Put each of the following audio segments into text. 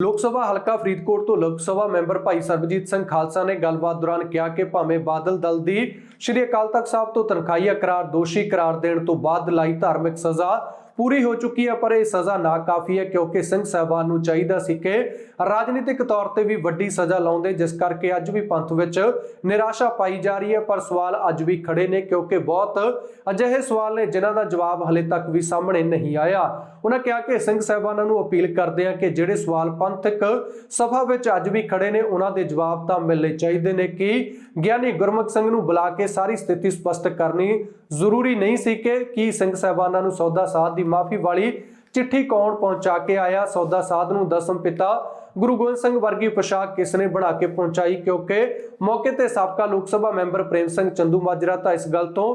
ਲੋਕ ਸਭਾ ਹਲਕਾ ਫਰੀਦਕੋਟ ਤੋਂ ਲੋਕ ਸਭਾ ਮੈਂਬਰ ਭਾਈ ਸਰਬਜੀਤ ਸਿੰਘ ਖਾਲਸਾ ਨੇ ਗੱਲਬਾਤ ਦੌਰਾਨ ਕਿਹਾ ਕਿ ਭਾਵੇਂ ਬਾਦਲ ਦਲ ਦੀ ਸ਼੍ਰੀ ਅਕਾਲ ਤਖਤ ਸਾਹਿਬ ਤੋਂ ਤਨਖਾਹੀਆ ਕਰਾਰ ਦੋਸ਼ੀ ਕਰਾਰ ਦੇਣ ਤੋਂ ਬਾਅਦ ਲਾਈ ਧਾਰਮਿਕ ਸਜ਼ਾ ਪੂਰੀ ਹੋ ਚੁੱਕੀ ਹੈ, ਪਰ ਇਹ ਸਜ਼ਾ ਨਾ ਕਾਫੀ ਹੈ ਕਿਉਂਕਿ ਸਿੰਘ ਸਾਹਿਬਾਨ ਨੂੰ ਚਾਹੀਦਾ ਸੀ ਕਿ ਰਾਜਨੀਤਿਕ ਤੌਰ ਤੇ ਵੀ ਵੱਡੀ ਸਜ਼ਾ ਲਾਉਂਦੇ, ਜਿਸ ਕਰਕੇ ਅੱਜ ਵੀ ਪੰਥ ਵਿੱਚ ਨਿਰਾਸ਼ਾ ਪਾਈ ਜਾ ਰਹੀ ਹੈ। ਪਰ ਸਵਾਲ ਅੱਜ ਵੀ ਖੜੇ ਨੇ ਕਿਉਂਕਿ ਬਹੁਤ ਅਜਿਹੇ ਸਵਾਲ ਨੇ ਜਿਨ੍ਹਾਂ ਦਾ ਜਵਾਬ ਹਲੇ ਤੱਕ ਵੀ ਸਾਹਮਣੇ ਨਹੀਂ ਆਇਆ। ਉਹਨਾਂ ਕਿਹਾ ਕਿ ਸਿੰਘ ਸਾਹਿਬਾਨਾਂ ਨੂੰ ਅਪੀਲ ਕਰਦੇ ਆ ਕਿ ਜਿਹੜੇ ਸਵਾਲ ਪੰਥਕ ਸਭਾ ਵਿੱਚ ਅੱਜ ਵੀ ਖੜੇ ਨੇ ਉਹਨਾਂ ਦੇ ਜਵਾਬ ਤਾਂ ਮਿਲਣੇ ਚਾਹੀਦੇ ਨੇ ਕਿ ਗਿਆਨੀ ਗੁਰਮੁਖ ਸਿੰਘ ਨੂੰ ਬੁਲਾ ਕੇ ਸਾਰੀ ਸਥਿਤੀ ਸਪਸ਼ਟ ਕਰਨੀ ਜ਼ਰੂਰੀ ਨਹੀਂ ਸੀ ਕਿ ਕੀ ਸਿੰਘ ਸਾਹਿਬਾਨਾਂ ਨੂੰ ਸੌਦਾ ਸਾਧ ਦੀ ਮਾਫੀ ਵਾਲੀ ਚਿੱਠੀ ਕੌਣ ਪਹੁੰਚਾ ਕੇ ਆਇਆ? ਸੌਦਾ ਸਾਧ ਨੂੰ ਦਸਮ ਪਿਤਾ ਗੁਰੂ ਗੋਬਿੰਦ ਸਿੰਘ ਵਰਗੀ ਪੋਸ਼ਾਕ ਕਿਸ ਨੇ ਬਣਾ ਕੇ ਪਹੁੰਚਾਈ? ਕਿਉਂਕਿ ਮੌਕੇ ਤੇ ਸਾਬਕਾ ਲੋਕ ਸਭਾ ਮੈਂਬਰ ਪ੍ਰੇਮ ਸਿੰਘ ਚੰਦੂ ਮਾਜਰਾ ਤਾਂ ਇਸ ਗੱਲ ਤੋਂ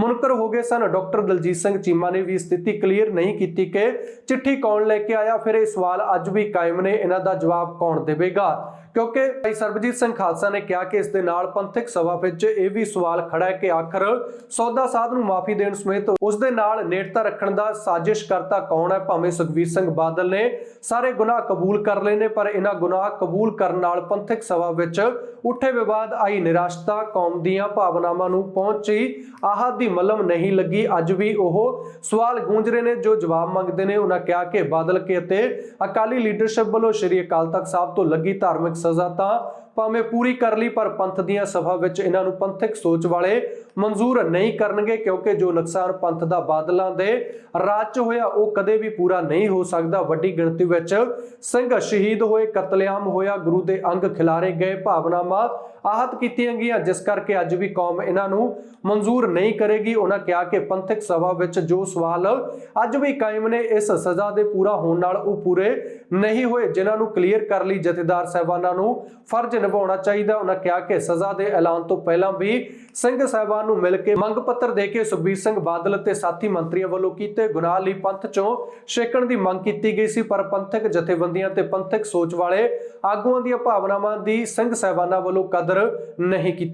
ਮੁਨਕਰ ਹੋ ਗਏ ਸਨ। ਡਾਕਟਰ ਦਲਜੀਤ ਸਿੰਘ ਚੀਮਾ ਨੇ ਵੀ ਸਥਿਤੀ ਕਲੀਅਰ ਨਹੀਂ ਕੀਤੀ ਕਿ ਚਿੱਠੀ ਕੌਣ ਲੈ ਕੇ ਆਇਆ। ਫਿਰ ਇਹ ਸਵਾਲ ਅੱਜ ਵੀ ਕਾਇਮ ਨੇ। ਇਹਨਾਂ ਦਾ ਜਵਾਬ ਕੌਣ ਦੇਵੇਗਾ? ਕਿਉਂਕਿ ਭਾਈ ਸਰਬਜੀਤ ਸਿੰਘ ਖਾਲਸਾ ਨੇ ਕਿਹਾ ਕਿ ਇਸ ਦੇ ਨਾਲ ਪੰਥਕ ਸਭਾ ਵਿੱਚ ਇਹ ਵੀ ਸਵਾਲ ਖੜਾ ਹੈ ਕਿ ਆਖਰ ਸੌਦਾ ਸਾਧ ਨੂੰ ਮਾਫੀ ਦੇਣ ਸਮੇਤ ਉਸ ਦੇ ਨਾਲ ਨੇੜਤਾ ਰੱਖਣ ਦਾ ਸਾਜ਼ਿਸ਼ ਕਰਤਾ ਕੌਣ ਹੈ? ਭਾਵੇਂ ਸੁਖਬੀਰ ਸਿੰਘ ਬਾਦਲ ਨੇ ਸਾਰੇ ਗੁਨਾਹ ਕਬੂਲ ਕਰ ਲਏ ਨੇ, ਪਰ ਇਹਨਾਂ ਗੁਨਾਹ ਕਬੂਲ ਕਰਨ ਨਾਲ ਪੰਥਕ ਸਭਾ ਵਿੱਚ ਉੱਠੇ ਵਿਵਾਦ ਬਾਅਦ ਆਈ ਨਿਰਾਸ਼ਤਾ, ਕੌਮ ਦੀਆਂ ਭਾਵਨਾਵਾਂ ਨੂੰ ਪਹੁੰਚੀ ਆਹਤ ਦੀ ਮਲਮ ਨਹੀਂ ਲੱਗੀ। ਅੱਜ ਵੀ ਉਹ ਸਵਾਲ ਗੂੰਜ ਰਹੇ ਨੇ, ਜੋ ਜਵਾਬ ਮੰਗਦੇ ਨੇ, ਉਹਨਾਂ ਕਿਹਾ ਕਿ ਬਾਦਲ ਕੇ ਅਤੇ ਅਕਾਲੀ ਲੀਡਰਸ਼ਿਪ ਵੱਲੋਂ ਸ਼੍ਰੀ ਅਕਾਲ ਤਖਤ ਸਾਹਿਬ ਤੋਂ ਲੱਗੀ ਧਾਰਮਿਕ ਸਜ਼ਾ ਤਾਂ ਭਾਵੇਂ ਪੂਰੀ ਕਰ ਲਈ, ਪਰ ਪੰਥ ਦੀਆਂ ਸਭਾ ਵਿੱਚ ਇਹਨਾਂ ਨੂੰ ਪੰਥਕ ਸੋਚ ਵਾਲੇ ਮਨਜ਼ੂਰ ਨਹੀਂ ਕਰਨਗੇ, ਕਿਉਂਕਿ ਜੋ ਨੁਕਸਾਨ ਪੰਥ ਦਾ ਬਾਦਲਾਂ ਦੇ ਰਾਜ 'ਚ ਹੋਇਆ, ਉਹ ਕਦੇ ਵੀ ਪੂਰਾ ਨਹੀਂ ਹੋ ਸਕਦਾ। ਵੱਡੀ ਗਿਣਤੀ ਵਿੱਚ ਸਿੰਘ ਸ਼ਹੀਦ ਹੋਏ, ਕਤਲੇਆਮ ਹੋਇਆ, ਗੁਰੂ ਦੇ ਅੰਗ ਖਿਲਾਰੇ ਗਏ, ਭਾਵਨਾਵਾਂ ਆਹਤ ਕੀਤੀਆਂ ਗਈਆਂ ਜਿਸ ਕਰਕੇ ਅੱਜ ਵੀ ਕੌਮ ਇਹਨਾਂ ਨੂੰ ਮਨਜ਼ੂਰ ਨਹੀਂ ਕਰੇਗੀ। ਉਹਨਾਂ ਕਿਹਾ ਕਿ ਪੰਥਕ ਸਭਾ ਵਿੱਚ ਜੋ ਸਵਾਲ ਅੱਜ ਵੀ ਕਾਇਮ ਨੇ, ਇਸ ਸਜ਼ਾ ਦੇ ਪੂਰਾ ਹੋਣ ਨਾਲ ਉਹ ਪੂਰੇ ਨਹੀਂ ਹੋਏ, ਜਿਨ੍ਹਾਂ ਨੂੰ ਕਲੀਅਰ ਕਰ ਲਈ ਜਥੇਦਾਰ ਸਾਹਿਬਾਨਾਂ ਨੂੰ ਫਰਜ਼ ਨਿਭਾਉਣਾ ਚਾਹੀਦਾ। ਉਹਨਾਂ ਕਿਹਾ ਕਿ ਸਜ਼ਾ ਦੇ ਐਲਾਨ ਤੋਂ ਪਹਿਲਾਂ ਵੀ ਸਿੰਘ ਸਾਹਿਬਾਨ ਨੂੰ ਮਿਲ ਕੇ ਮੰਗ ਪੱਤਰ ਦੇ ਕੇ ਸੁਖਬੀਰ ਸਿੰਘ ਬਾਦਲ ਅਤੇ ਸਾਥੀ ਮੰਤਰੀਆਂ ਵੱਲੋਂ ਕੀਤੇ ਗੁਨਾਹ ਲਈ ਪੰਥ ਚੋਂ ਛੇਕਣ ਦੀ ਮੰਗ ਕੀਤੀ ਗਈ ਸੀ, ਪਰ ਪੰਥਕ ਜਥੇਬੰਦੀਆਂ ਤੇ ਪੰਥਕ ਸੋਚ ਵਾਲੇ ਆਗੂਆਂ ਦੀਆਂ ਭਾਵਨਾਵਾਂ ਦੀ ਸਿੰਘ ਸਾਹਿਬਾਨਾਂ ਵੱਲੋਂ ਕਦਰ ਕਦਰ ਨਹੀਂ ਕੀਤੀ।